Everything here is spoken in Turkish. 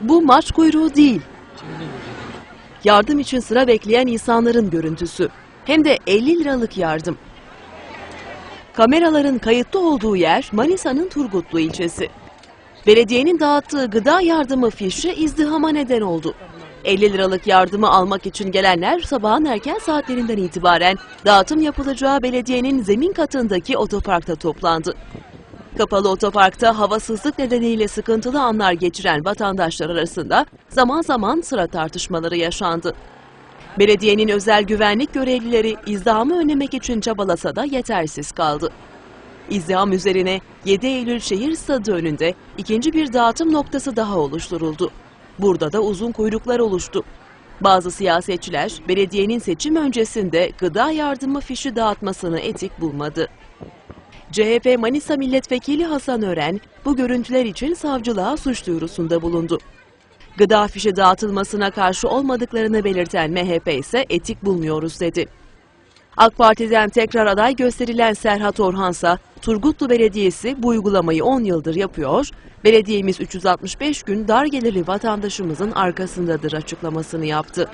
Bu maç kuyruğu değil. Yardım için sıra bekleyen insanların görüntüsü. Hem de 50 liralık yardım. Kameraların kayıtlı olduğu yer Manisa'nın Turgutlu ilçesi. Belediyenin dağıttığı gıda yardımı fişi izdihama neden oldu. 50 liralık yardımı almak için gelenler sabahın erken saatlerinden itibaren dağıtım yapılacağı belediyenin zemin katındaki otoparkta toplandı. Kapalı otoparkta havasızlık nedeniyle sıkıntılı anlar geçiren vatandaşlar arasında zaman zaman sıra tartışmaları yaşandı. Belediyenin özel güvenlik görevlileri izdihamı önlemek için çabalasa da yetersiz kaldı. İzdiham üzerine 7 Eylül şehir stadı önünde ikinci bir dağıtım noktası daha oluşturuldu. Burada da uzun kuyruklar oluştu. Bazı siyasetçiler belediyenin seçim öncesinde gıda yardımı fişi dağıtmasını etik bulmadı. CHP Manisa Milletvekili Hasan Ören bu görüntüler için savcılığa suç duyurusunda bulundu. Gıda fişi dağıtılmasına karşı olmadıklarını belirten MHP ise etik bulmuyoruz dedi. AK Parti'den tekrar aday gösterilen Serhat Orhansa, Turgutlu Belediyesi bu uygulamayı 10 yıldır yapıyor, belediyemiz 365 gün dar gelirli vatandaşımızın arkasındadır açıklamasını yaptı.